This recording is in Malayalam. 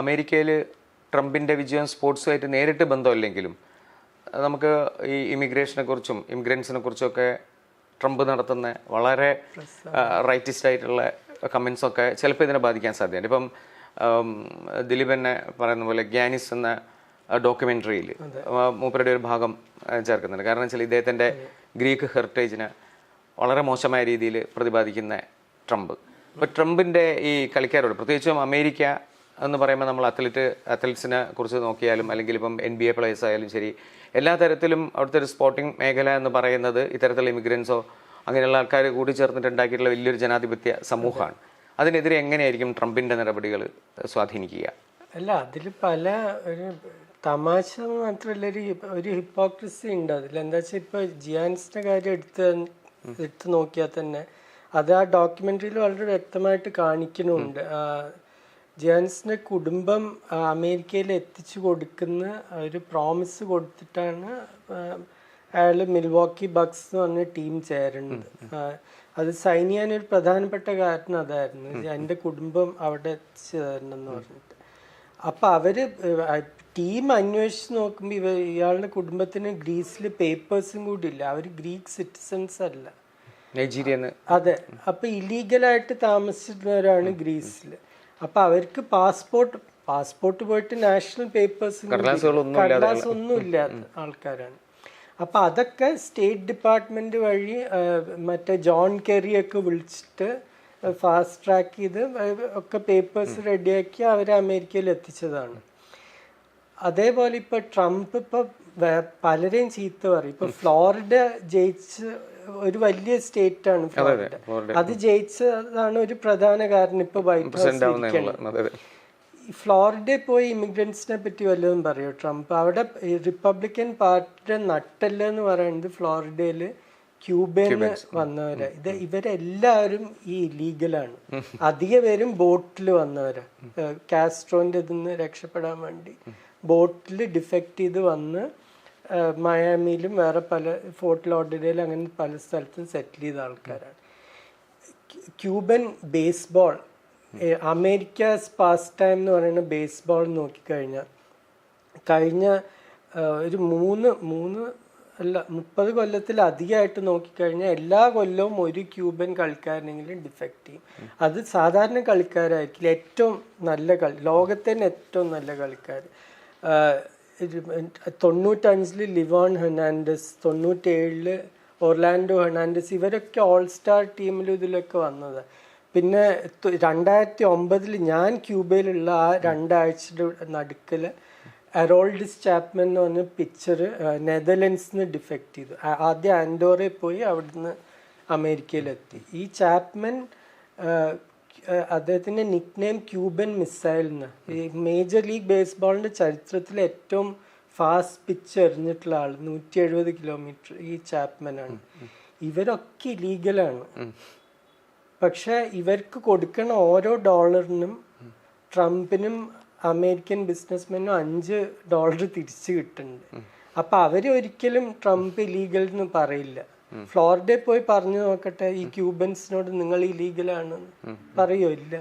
അമേരിക്കയിൽ ട്രംപിന്റെ വിജയം സ്പോർട്സുമായിട്ട് നേരിട്ട് ബന്ധമില്ലെങ്കിലും നമുക്ക് ഈ ഇമിഗ്രേഷനെ കുറിച്ചും ഇമിഗ്രൻസിനെ കുറിച്ചൊക്കെ ട്രംപ് നടത്തുന്ന വളരെ റൈറ്റിസ്റ്റ് ആയിട്ടുള്ള കമൻസൊക്കെ ചിലപ്പോൾ ഇതിനെ ബാധിക്കാൻ സാധ്യതയുണ്ട്. ഇപ്പം ദിലീപ് എന്നെ പറയുന്ന പോലെ ഗ്യാനിസ് എന്ന ഡോക്യുമെന്ററിയിൽ മൂപ്പരുടെ ഒരു ഭാഗം ചേർക്കുന്നുണ്ട്. കാരണം വെച്ചാൽ ഇദ്ദേഹത്തിന്റെ ഗ്രീക്ക് ഹെറിറ്റേജിനെ വളരെ മോശമായ രീതിയിൽ പ്രതിപാദിക്കുന്ന ട്രംപ്. ഇപ്പോൾ ട്രംപിന്റെ ഈ കളിക്കാരോട് പ്രത്യേകിച്ചും അമേരിക്ക എന്ന് പറയുമ്പോൾ നമ്മൾ അത്ലറ്റ് അത്ലറ്റ്സിനെ കുറിച്ച് നോക്കിയാലും അല്ലെങ്കിൽ ഇപ്പം എൻ ബി എ പ്ലേയേഴ്സ് ആയാലും ശരി എല്ലാ തരത്തിലും അവിടുത്തെ ഒരു സ്പോർട്ടിംഗ് മേഖല എന്ന് പറയുന്നത് ഇത്തരത്തിലുള്ള ഇമിഗ്രൻസോ അങ്ങനെയുള്ള ആൾക്കാർ കൂടി ചേർന്നിട്ട് ഉണ്ടാക്കിയിട്ടുള്ള വലിയൊരു ജനാധിപത്യ സമൂഹമാണ്. അതിനെതിരെ എങ്ങനെയായിരിക്കും ട്രംപിന്റെ നടപടികൾ സ്വാധീനിക്കുക? അല്ല അതിൽ പല ഒരു തമാശ മാത്രമല്ല ഒരു ഒരു ഹിപ്പോക്രസി ഉണ്ട്. അതിൽ എന്താ വെച്ചാൽ ഇപ്പോൾ ജിയാൻസിന്റെ കാര്യം എടുത്ത് എടുത്ത് നോക്കിയാൽ തന്നെ അത് ആ ഡോക്യുമെന്ററിയിൽ വളരെ വ്യക്തമായിട്ട് കാണിക്കുന്നുണ്ട്. ആ, കുടുംബം അമേരിക്കയിൽ എത്തിച്ചു കൊടുക്കുന്ന ഒരു പ്രോമിസ് കൊടുത്തിട്ടാണ് അയാൾ മിൽവാക്കി ബക്സ് എന്ന് പറഞ്ഞ ടീം ചേരുന്നത് അത് സൈൻ ചെയ്യാൻ ഒരു പ്രധാനപ്പെട്ട കാരണം അതായിരുന്നു. എന്റെ കുടുംബം അവിടെ ചേരണമെന്ന് പറഞ്ഞിട്ട്. അപ്പം അവർ ടീം അന്വേഷിച്ച് നോക്കുമ്പോൾ ഇവ ഇയാളുടെ കുടുംബത്തിന് ഗ്രീസിൽ പേപ്പേഴ്സും കൂടി ഇല്ല. അവർ ഗ്രീക്ക് സിറ്റിസൺസ് അല്ല. നൈജീരിയൻ അതെ. അപ്പം ഇല്ലീഗലായിട്ട് താമസിച്ചിരുന്നവരാണ് ഗ്രീസിൽ അപ്പൊ അവർക്ക് പാസ്പോർട്ട് പാസ്പോർട്ട് പോയിട്ട് നാഷണൽ പേപ്പേഴ്സ് കടലാസ് ഒന്നും ഇല്ലാത്ത ആൾക്കാരാണ്. അപ്പൊ അതൊക്കെ സ്റ്റേറ്റ് ഡിപ്പാർട്ട്മെന്റ് വഴി മറ്റേ ജോൺ കെറിയൊക്കെ വിളിച്ചിട്ട് ഫാസ്റ്റ് ട്രാക്ക് ചെയ്ത് ഒക്കെ പേപ്പേഴ്സ് റെഡിയാക്കി അവരെ അമേരിക്കയിൽ എത്തിച്ചതാണ്. അതേപോലെ ഇപ്പൊ ട്രംപ് ഇപ്പൊ പലരെയും ചീത്ത പറയും. ഇപ്പൊ ഫ്ലോറിഡ ജയിച്ച് ഒരു വലിയ സ്റ്റേറ്റ് ആണ് ഫ്ലോറിഡ അത് ജയിച്ചതാണ് ഒരു പ്രധാന കാരണം ഇപ്പൊ വൈറ്റ് ഹൗസ് ഫ്ലോറിഡയിൽ പോയി ഇമിഗ്രൻസിനെ പറ്റി വല്ലതും പറയൂ? ട്രംപ് അവിടെ റിപ്പബ്ലിക്കൻ പാർട്ടിയുടെ നട്ടല്ല എന്ന് പറയുന്നത് ഫ്ലോറിഡയിൽ ക്യൂബയിൽ വന്നവരാ. ഇത് ഇവരെല്ലാവരും ഈ ലീഗലാണ് അധിക പേരും ബോട്ടിൽ വന്നവരാ. കാസ്ട്രോന്റെ കാസ്ട്രോന്റെ നിന്ന് രക്ഷപ്പെടാൻ വേണ്ടി. ബോട്ടിൽ ഡിഫക്റ്റ് ചെയ്ത് വന്ന് മയാമിയിലും വേറെ പല ഫോർട്ട് ലോഡിലും അങ്ങനെ പല സ്ഥലത്തും സെറ്റിൽ ചെയ്ത ആൾക്കാരാണ്. Cuban baseball America's pastime എന്ന് പറയുന്ന ബേസ്ബോൾ നോക്കിക്കഴിഞ്ഞാൽ കഴിഞ്ഞ ഒരു മൂന്ന് മൂന്ന് അല്ല മുപ്പത് കൊല്ലത്തിലധികമായിട്ട് നോക്കിക്കഴിഞ്ഞാൽ എല്ലാ കൊല്ലവും ഒരു ക്യൂബൻ കളിക്കാരനെങ്കിലും ഡിഫക്റ്റ് ചെയ്യും. അത് സാധാരണ കളിക്കാരായിരിക്കില്ല. ഏറ്റവും നല്ല കളി ലോകത്തെ ഏറ്റവും നല്ല കളിക്കാർ തൊണ്ണൂറ്റഞ്ചിൽ ലിവോൺ ഹെർണാൻഡസ് തൊണ്ണൂറ്റേഴിൽ ഒർലാൻഡോ ഹെർണാൻഡസ് ഇവരൊക്കെ ഓൾ സ്റ്റാർ ടീമിലും ഇതിലൊക്കെ വന്നത്. പിന്നെ രണ്ടായിരത്തി ഒമ്പതിൽ ഞാൻ ക്യൂബയിലുള്ള ആ രണ്ടാഴ്ചയുടെ നടുക്കിൽ അറോൾഡിസ് ചാപ്മൻ എന്ന് പറഞ്ഞ പിക്ചർ നെതർലൻഡ്സിൽ ഡിഫെക്റ്റ് ചെയ്തു. ആദ്യം ആൻഡോറയിൽ പോയി അവിടുന്ന് അമേരിക്കയിലെത്തി. ഈ ചാപ്മൻ അദ്ദേഹത്തിന്റെ നിക് നെയിം ക്യൂബൻ മിസൈൽ എന്ന്. ഈ മേജർ ലീഗ് ബേസ്ബോളിന്റെ ചരിത്രത്തിൽ ഏറ്റവും ഫാസ്റ്റ് പിച്ച് എറിഞ്ഞിട്ടുള്ള ആൾ നൂറ്റി എഴുപത് കിലോമീറ്റർ ഈ ചാപ്മൻ ആണ്. ഇവരൊക്കെ ഇലീഗലാണ് പക്ഷെ ഇവർക്ക് കൊടുക്കുന്ന ഓരോ ഡോളറിനും ട്രംപിനും അമേരിക്കൻ ബിസിനസ്മെനും അഞ്ച് ഡോളർ തിരിച്ചു കിട്ടുന്നുണ്ട്. അപ്പൊ അവർ ഒരിക്കലും ട്രംപ് ഇലീഗൽ എന്ന് പറയില്ല. ഫ്ലോറിഡയിൽ പോയി പറഞ്ഞു നോക്കട്ടെ ഈ ക്യൂബൻസിനോട് നിങ്ങൾ ഇലീഗലാണ് പറയോ ഇല്ല.